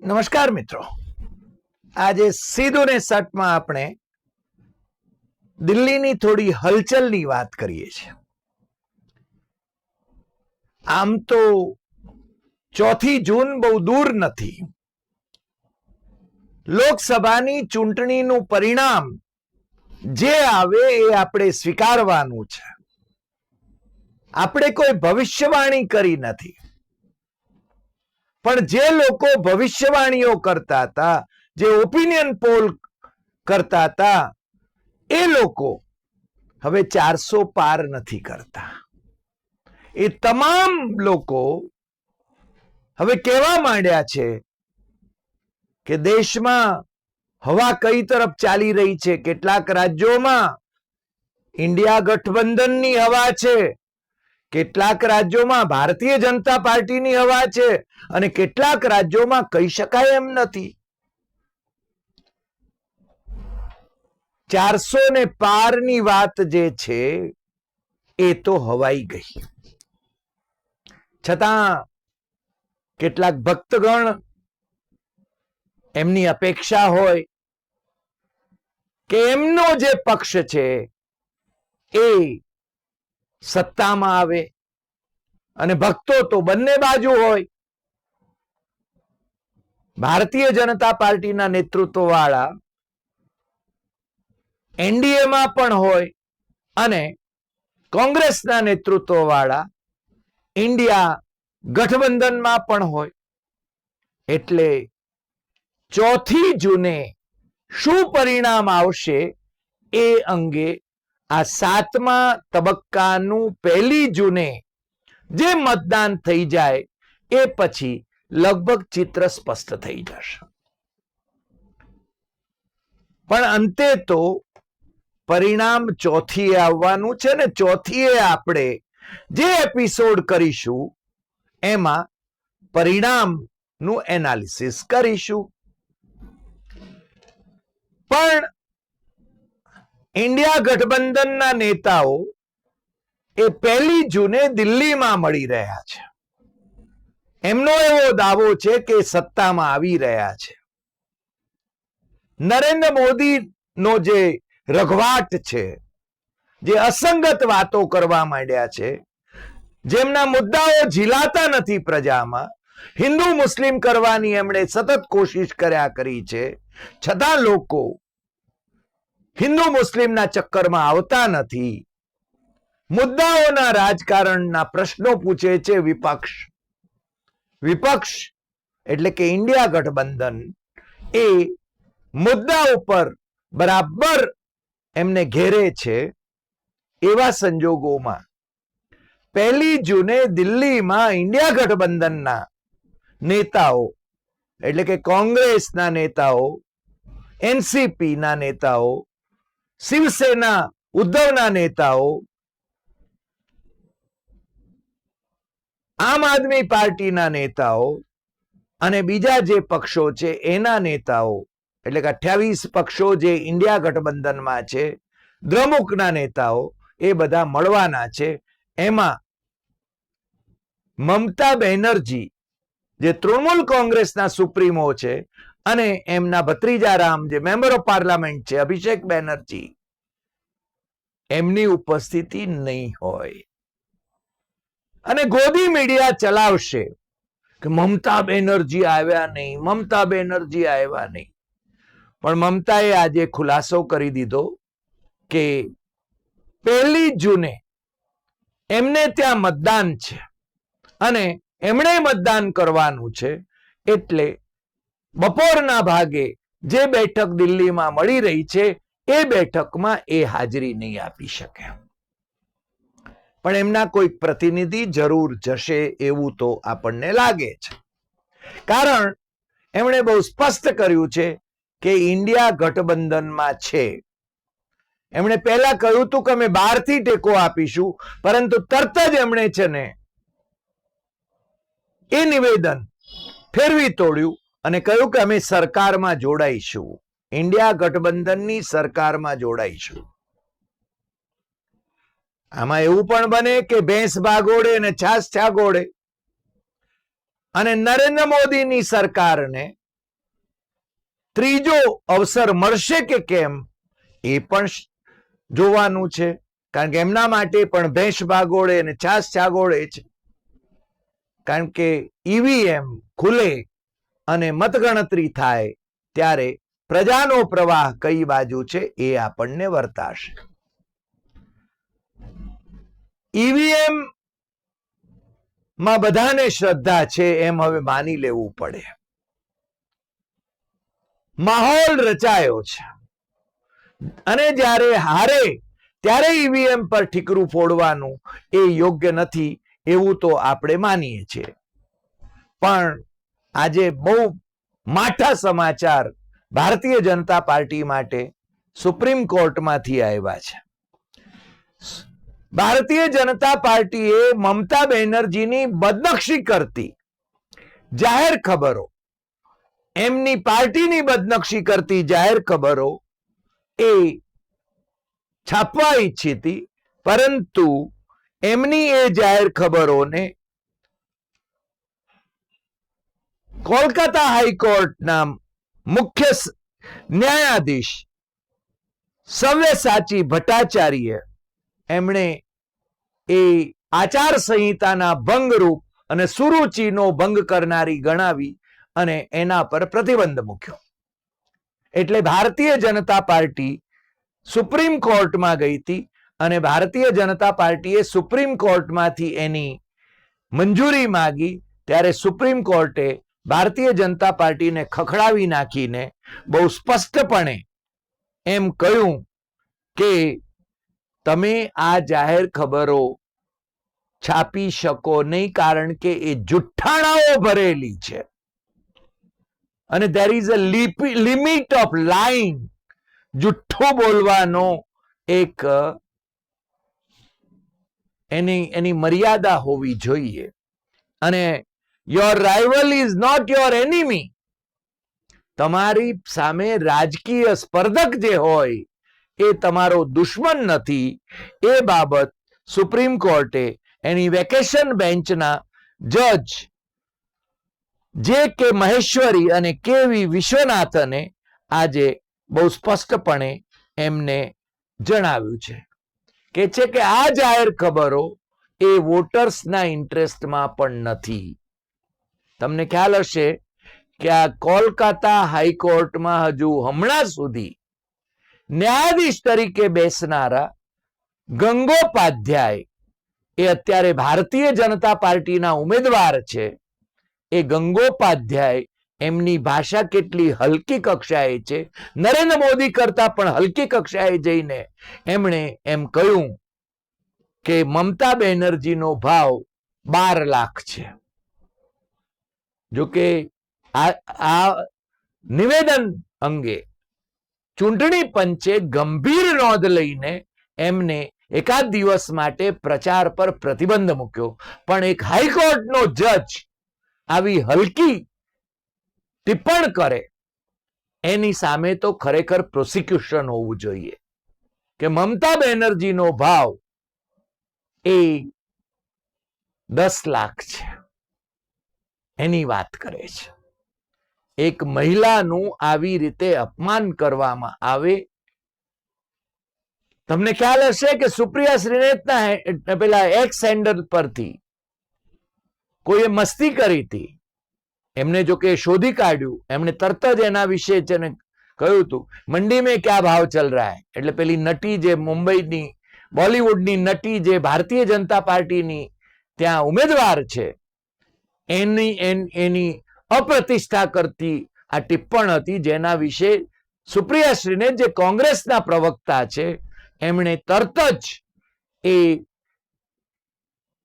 નમસ્કાર મિત્રો. આજે સીધું ને સટમાં આપણે દિલ્હીની થોડી હલચલની વાત કરીએ છીએ. આમ તો ચોથી જૂન બહુ દૂર નથી. લોકસભાની ચૂંટણીનું પરિણામ જે આવે એ આપણે સ્વીકારવાનું છે. આપણે કોઈ ભવિષ્યવાણી કરી નથી. પણ જે લોકો ભવિષ્યવાણીઓ કરતા હતા, જે ઓપિનિયન પોલ કરતા હતા, એ લોકો હવે ચારસો પાર નથી કરતા. એ તમામ લોકો હવે કહેવા માંડ્યા છે કે દેશમાં હવા કઈ તરફ ચાલી રહી છે? કેટલાક રાજ્યોમાં ઇન્ડિયા ગઠબંધનની હવા છે. કેટલાક રાજ્યોમાં ભારતીય જનતા પાર્ટીની હવા છે અને કેટલાક રાજ્યોમાં કહી શકાય એમ નથી. ચારસો ને પારની વાત જે છે, એ તો હવાઈ ગઈ. છતાં, કેટલાક ભક્તગણ એમની અપેક્ષા હોય કે એમનો જે પક્ષ છે, એ સત્તામાં આવે અને ભક્તો તો બંને બાજુ હોય. ભારતીય જનતા પાર્ટીના નેતૃત્વ વાળા એનડીએમાં પણ હોય અને કોંગ્રેસના નેતૃત્વ વાળા ઇન્ડિયા ગઠબંધનમાં પણ હોય. એટલે ચોથી જૂને શું પરિણામ આવશે એ અંગે આ સાતમા તબક્કાનું પહેલી જૂને જે મતદાન થઈ જાય, એ પછી લગભગ ચિત્ર સ્પષ્ટ થઈ જશે. પણ અંતે તો પરિણામ ચોથીએ આવવાનું છે ને ચોથીએ આપણે જે એપિસોડ કરીશું, એમાં પરિણામનું એનાલિસિસ કરીશું. પણ ઇન્ડિયા ગઠબંધનના નેતાઓ એ પહેલી જૂને દિલ્હીમાં મળી રહ્યા છે. એમનો એવો દાવો છે કે સત્તામાં આવી રહ્યા છે. નરેન્દ્ર મોદી નો જે રઘવાટ છે, જે અસંગત વાતો કરવા માંડ્યા છે, જેમના મુદ્દાઓ ઝીલાતા નથી પ્રજામાં, હિન્દુ મુસ્લિમ કરવાની એમણે સતત કોશિશ કર્યા કરી છે. છતાં લોકો હિન્દુ મુસ્લિમના ચક્કરમાં આવતા નથી. મુદ્દાઓના રાજકારણના પ્રશ્નો પૂછે છે વિપક્ષ. વિપક્ષ એટલે કે ઇન્ડિયા ગઠબંધન એ મુદ્દા ઉપર બરાબર એમને ઘેરે છે એવા સંજોગોમાં. પહેલી જૂને દિલ્હીમાં ઇન્ડિયા ગઠબંધનના નેતાઓ એટલે કે કોંગ્રેસના નેતાઓ, એનસીપીના નેતાઓ શિવસેના ઉદ્ધવના નેતાઓ આમ આદમી પાર્ટીના નેતાઓ અને બીજા જે પક્ષો છે, એના નેતાઓ, એટલે કે અઠ્યાવીસ પક્ષો જે ઇન્ડિયા ગઠબંધનમાં છે, દ્રમુખના નેતાઓ, એ બધા મળવાના છે. એમાં મમતા બેનર્જી, જે તૃણમૂલ કોંગ્રેસના સુપ્રીમો છે અને એમના ભત્રીજા રામ જે મેમ્બર ઓફ પાર્લામેન્ટ છે, અભિષેક બેનર્જી, એમની ઉપસ્થિતિ નહીં હોય. અને ગોદી મીડિયા ચલાવશે કે મમતા બેનર્જી આવ્યા નહીં, મમતા બેનર્જી આવ્યા નહીં. પણ મમતાએ આજે ખુલાસો કરી દીધો કે પહેલી જૂને એમને ત્યાં મતદાન છે અને એમણે મતદાન કરવાનું છે એટલે બપોરના ભાગે જે બેઠક દિલ્હીમાં મળી રહી છે, એ બેઠકમાં એ હાજરી નહીં આપી શકે. પણ એમના કોઈ પ્રતિનિધિ જરૂર જશે એવું તો આપણને લાગે છે. કારણ એમણે બહુ સ્પષ્ટ કર્યું છે કે ઇન્ડિયા ગઠબંધનમાં છે. એમણે પહેલા કહ્યું હતું કે અમે બહારથી ટેકો આપીશું, પરંતુ તરત જ એમણે છે ને એ નિવેદન ફેરવી તોડ્યું. અને કહ્યું કે અમે સરકારમાં જોડાઈશું. ઇન્ડિયા ગઠબંધનની સરકારમાં જોડાઈશું. આમાં એવું પણ બને કે ભેંસ ભાગોડે અને છાસ છાગોડે અને નરેન્દ્ર મોદીની સરકારને ત્રીજો અવસર મળશે કે કેમ, એ પણ જોવાનું છે. કારણ કે એમના માટે પણ ભેંસ ભાગોળે અને છાસ છાગોળે છે કારણ કે ઈવીએમ ખુલે અને મતગણતરી થાય ત્યારે પ્રજાનો પ્રવાહ કઈ બાજુ છે એ આપણને વર્તાશે. ઈવીએમમાં બધાને શ્રદ્ધા છે એમ હવે માની લેવું પડે. માહોલ રચાયો છે. અને જ્યારે હારે, ત્યારે ઈવીએમ પર ઠીકરું ફોડવાનું એ યોગ્ય નથી એવું તો આપણે માનીએ છીએ. પણ આજે બહુ માઠા સમાચાર ભારતીય જનતા પાર્ટી માટે સુપ્રીમ કોર્ટમાંથી આવ્યા છે. ભારતીય જનતા પાર્ટીએ મમતા બેનર્જીની બદનક્ષી કરતી જાહેર ખબરો, એમની પાર્ટીની બદનક્ષી કરતી જાહેર ખબરો એ છાપવા ઈચ્છી હતી પરંતુ એમની એ જાહેર ખબરોને કોલકાતા હાઈકોર્ટના મુખ્ય ન્યાયાધીશ સવ્યસાચી ભટ્ટાચાર્ય એમણે એ આચાર સંહિતાના ભંગરૂપ અને સુરુચિનો ભંગ કરનારી ગણાવી અને એના પર પ્રતિબંધ મૂક્યો. એટલે ભારતીય જનતા પાર્ટી સુપ્રીમ કોર્ટમાં ગઈ હતી અને ભારતીય જનતા પાર્ટીએ સુપ્રીમ કોર્ટમાંથી એની મંજૂરી માગી ત્યારે સુપ્રીમ કોર્ટે ભારતીય જનતા પાર્ટીને ખખડાવી નાખીને બહુ સ્પષ્ટપણે એમ કહ્યું કે તમે આ જાહેર ખબરો છાપી શકો નહીં કારણ કે એ જુઠ્ઠાણાઓ ભરેલી છે. અને there is a limit of line જુઠ્ઠો બોલવાનો એક, એની એની મર્યાદા હોવી જોઈએ. અને your rival is not your enemy તમારી સામે રાજકીય સ્પર્ધક જે હોય, એ તમારો દુશ્મન નથી. એ બાબત સુપ્રીમ કોર્ટે એની વેકેશન બેન્ચના જજ જે કે મહેશ્વરી અને કેવી વિશ્વનાથને આજે બહુ સ્પષ્ટપણે એમને જણાવ્યું છે. કે છે કે આ જાહેર ખબરો એ વોટર્સના ઇન્ટરેસ્ટમાં પણ નથી. તમને ખ્યાલ હશે કે આ કોલકાતા હાઈકોર્ટમાં હજુ હમણાં સુધી ન્યાયાધીશ તરીકે બેસનારા ગંગોપાધ્યાય એ અત્યારે ભારતીય જનતા પાર્ટીના ઉમેદવાર છે. એ ગંગોપાધ્યાય એમની ભાષા કેટલી હલકી કક્ષાએ છે. નરેન્દ્ર મોદી કરતા પણ હલકી કક્ષાએ જઈને એમણે એમ કહ્યું કે મમતા બેનર્જીનો ભાવ બાર લાખ છે. જો કે આ નિવેદન અંગે ચૂંટણી પંચે ગંભીર નોંધ લઈને એમને એકાદ દિવસ માટે પ્રચાર પર પ્રતિબંધ મૂક્યો. પણ એક હાઈકોર્ટનો જજ આવી હલકી ટિપ્પણ કરે, એની સામે તો ખરેખર પ્રોસિક્યુશન હોવું જોઈએ. કે મમતા બેનર્જીનો ભાવ એ દસ લાખ છે. એની વાત કરે છે. એક મહિલાનું આવી રીતે અપમાન કરવામાં આવે, તમને ખ્યાલ હશે કે સુપ્રિયા શ્રીનેતના પેલા એક્સ હેન્ડલ પરથી કોઈએ મસ્તી કરી હતી. એમને જો કે શોધી કાઢ્યું, એમણે તરત જ એના વિશે છે કહ્યું હતું, મંડી મેં ક્યા ભાવ ચલ રહા હે? એટલે પેલી નટી જે મુંબઈની, બોલિવૂડની નટી જે ભારતીય જનતા પાર્ટીની ત્યાં ઉમેદવાર છે એની એની અપ્રતિષ્ઠા કરતી આ ટિપ્પણ હતી જેના વિશે સુપ્રિયાશ્રીને જે કોંગ્રેસના પ્રવક્તા છે, એમણે તરત જ એ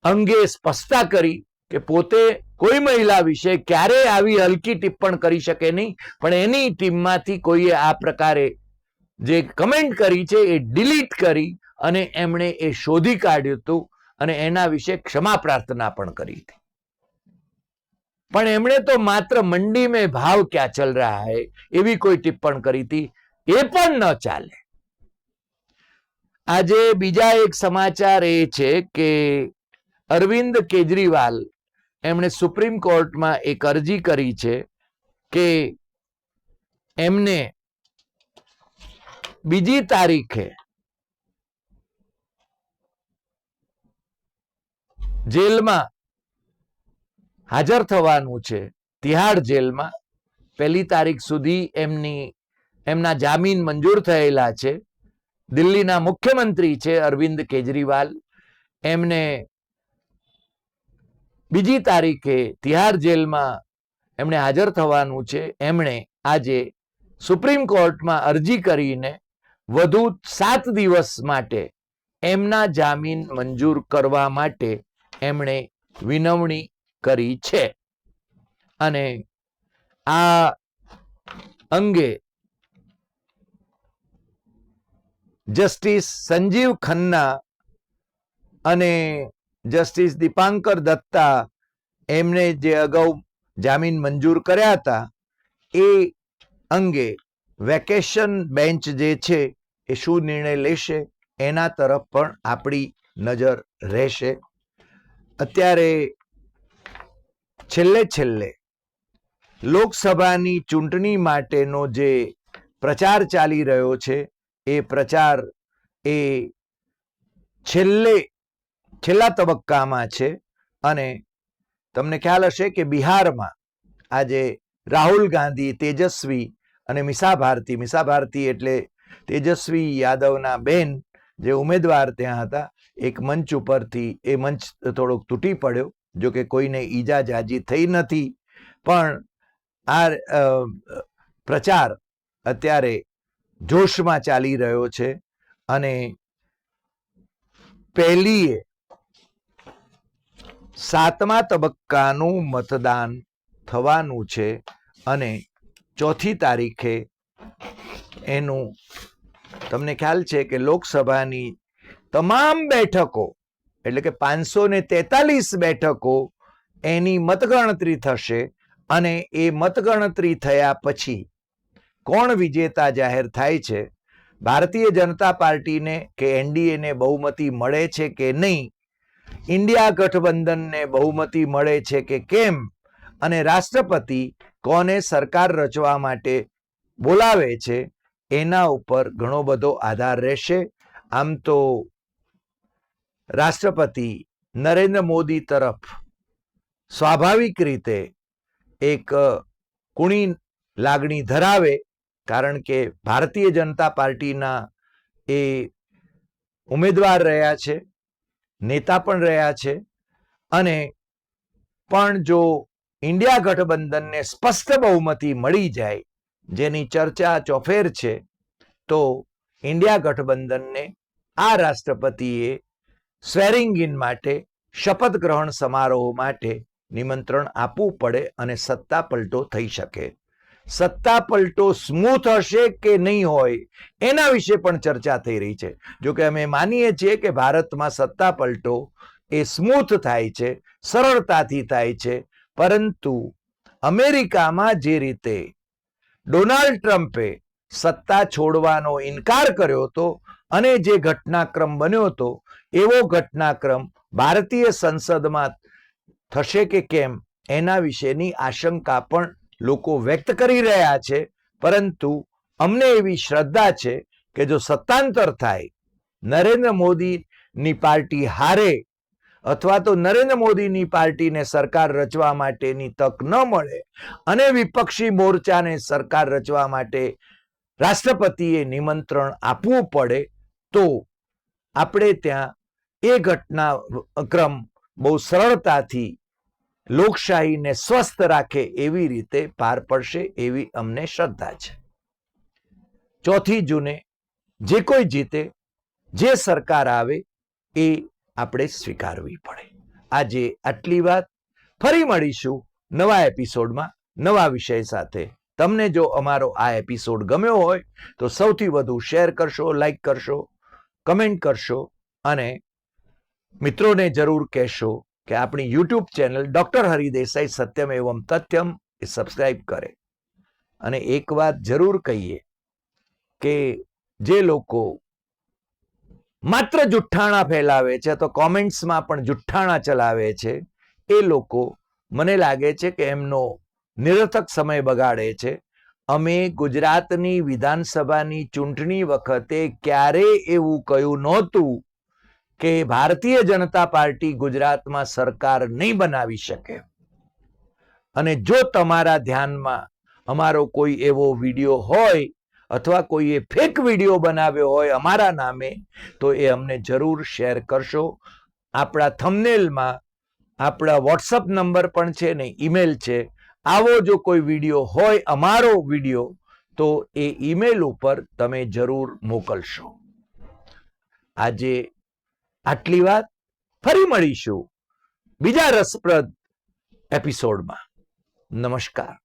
અંગે સ્પષ્ટતા કરી કે પોતે કોઈ મહિલા વિશે ક્યારે આવી હલકી ટિપ્પણ કરી શકે નહીં, પણ એની ટીમમાંથી કોઈએ આ પ્રકારે જે કમેન્ટ કરી છે એ ડિલીટ કરી અને એમણે એ શોધી કાઢ્યું હતું અને એના વિશે ક્ષમા પ્રાર્થના પણ કરી હતી. પણ એમણે તો માત્ર મંડી મેં ભાવ ક્યાં ચલ રહા હૈ? એવી કોઈ ટિપ્પણ કરી હતી? એ પણ ન ચાલે. આજે બીજા એક સમાચાર એ છે કે અરવિંદ કેજરીવાલ એમણે સુપ્રીમ કોર્ટમાં એક અરજી કરી છે કે એમને બીજી તારીખે જેલમાં હાજર થવાનું છે. તિહાડ જેલમાં પહેલી તારીખ સુધી એમની, એમના જામીન મંજૂર થયેલા છે. દિલ્હીના મુખ્યમંત્રી છે અરવિંદ કેજરીવાલ. એમને બીજી તારીખે તિહાર જેલમાં એમણે હાજર થવાનું છે. એમણે આજે સુપ્રીમ કોર્ટમાં અરજી કરીને વધુ સાત દિવસ માટે એમના જામીન મંજૂર કરવા માટે એમણે વિનવણી કરી છે. અને આ અંગે જસ્ટિસ સંજીવ ખન્ના અને જસ્ટિસ દીપાંકર દત્તા એમને જે અગાઉ જામીન મંજૂર કર્યા હતા, એ અંગે વેકેશન બેન્ચ જે છે, એ શું નિર્ણય લેશે, એના તરફ પણ આપણી નજર રહેશે. અત્યારે છેલ્લે છેલ્લે લોકસભાની ચૂંટણી માટેનો જે પ્રચાર ચાલી રહ્યો છે, એ પ્રચાર એ છેલ્લે, છેલ્લા તબક્કામાં છે. અને તમને ખ્યાલ હશે કે બિહારમાં આજે રાહુલ ગાંધી તેજસ્વી અને મિસા ભારતી મિસા ભારતી એટલે તેજસ્વી યાદવના બેન જે ઉમેદવાર ત્યાં હતા, એક મંચ ઉપરથી એ મંચ થોડોક તૂટી પડ્યો. જો કે કોઈને ઈજા જાજી થઈ નથી. પણ આ પ્રચાર અત્યારે જોશમાં ચાલી રહ્યો છે અને પહેલીએ સાતમા તબક્કાનું મતદાન થવાનું છે અને ચોથી તારીખે એનું, તમને ખ્યાલ છે કે લોકસભાની તમામ બેઠકો એટલે કે પાંચસો ને તેતાલીસ બેઠકો એની મતગણતરી થશે અને એ મતગણતરી થયા પછી કોણ વિજેતા જાહેર થાય છે? ભારતીય જનતા પાર્ટીને કે એનડીએને બહુમતી મળે છે કે નહીં? ઇન્ડિયા ગઠબંધનને બહુમતી મળે છે કે કેમ? અને રાષ્ટ્રપતિ કોને સરકાર રચવા માટે બોલાવે છે? એના ઉપર ઘણો બધો આધાર રહેશે. આમ તો રાષ્ટ્રપતિ નરેન્દ્ર મોદી તરફ સ્વાભાવિક રીતે એક કુણી લાગણી ધરાવે, કારણ કે ભારતીય જનતા પાર્ટીના એ ઉમેદવાર રહ્યા છે, નેતા પણ રહ્યા છે, અને પણ જો ઇન્ડિયા ગઠબંધનને સ્પષ્ટ બહુમતી મળી જાય, જેની ચર્ચા ચોફેર છે, તો ઇન્ડિયા ગઠબંધનને આ રાષ્ટ્રપતિએ સ્વેરિંગ ઇન માટે, શપથ ગ્રહણ સમારોહ માટે નિમંત્રણ આપવું પડે અને સત્તા પલટો થઈ શકે. સત્તા પલટો સ્મૂથ હશે કે નહીં હોય, એના વિશે પણ ચર્ચા થઈ રહી છે. જો કે અમે માનીએ છીએ કે ભારતમાં સત્તા પલટો એ સ્મૂથ થાય છે, સરળતાથી થાય છે. પરંતુ અમેરિકામાં જે રીતે ડોનાલ્ડ ટ્રમ્પે સત્તા છોડવાનો ઇનકાર કર્યો હતો અને જે ઘટનાક્રમ બન્યો હતો એવો ઘટનાક્રમ ભારતીય સંસદમાં થશે કે કેમ એના વિશેની આશંકા પણ લોકો વ્યક્ત કરી રહ્યા છે. પરંતુ અમને એવી શ્રદ્ધા છે કે જો સત્તાંતર થાય, નરેન્દ્ર મોદીની પાર્ટી હારે અથવા તો નરેન્દ્ર મોદીની પાર્ટીને સરકાર રચવા માટેની તક ન મળે અને વિપક્ષી મોરચાને સરકાર રચવા માટે રાષ્ટ્રપતિએ નિમંત્રણ આપવું પડે, તો આપણે ત્યાં એ ઘટના ક્રમ બહુ સરળતાથી લોકશાહીને સ્વસ્થ રાખે એવી રીતે પાર પડશે એવી અમને શ્રદ્ધા છે. ચોથી જૂને જે કોઈ જીતે, જે સરકાર આવે એ આપણે સ્વીકારવી પડે. આજે આટલી વાત. ફરી મળીશું નવા એપિસોડમાં, નવા વિષય સાથે. તમને જો અમારો આ એપિસોડ ગમ્યો હોય તો સૌથી વધુ શેર કરશો, લાઈક કરશો, કમેન્ટ કરશો અને મિત્રોને જરૂર કહેશો કે આપણી યુટ્યુબ ચેનલ ડૉક્ટર હરિદેસાઈ સત્યમ એવમ તથ્યમ એ સબસ્ક્રાઈબ કરે. અને એક વાત જરૂર કહીએ કે જે લોકો માત્ર જુઠ્ઠાણા ફેલાવે છે તો કોમેન્ટ્સમાં પણ જુઠ્ઠાણા ચલાવે છે, એ લોકો મને લાગે છે કે એમનો નિરર્થક સમય બગાડે છે. અમે ગુજરાતની વિધાનસભાની ચૂંટણી વખતે ક્યારેય એવું કહ્યું નહોતું કે ભારતીય જનતા પાર્ટી ગુજરાતમાં સરકાર નહીં બનાવી શકે. અને જો તમારા ધ્યાનમાં અમારો કોઈ એવો વીડિયો હોય અથવા કોઈએ ફેક વીડિયો બનાવ્યો હોય અમારા નામે, તો એ અમને જરૂર શેર કરશો. આપણા થંબનેલમાં આપણા વોટ્સઅપ નંબર પણ છે ને ઈમેલ છે. આવો જો કોઈ વીડિયો હોય, અમારો વીડિયો, તો એ ઈમેલ ઉપર તમે જરૂર મોકલશો. આજે આટલી વાત ફરી મળીશું બીજા રસપ્રદ એપિસોડમાં. નમસ્કાર.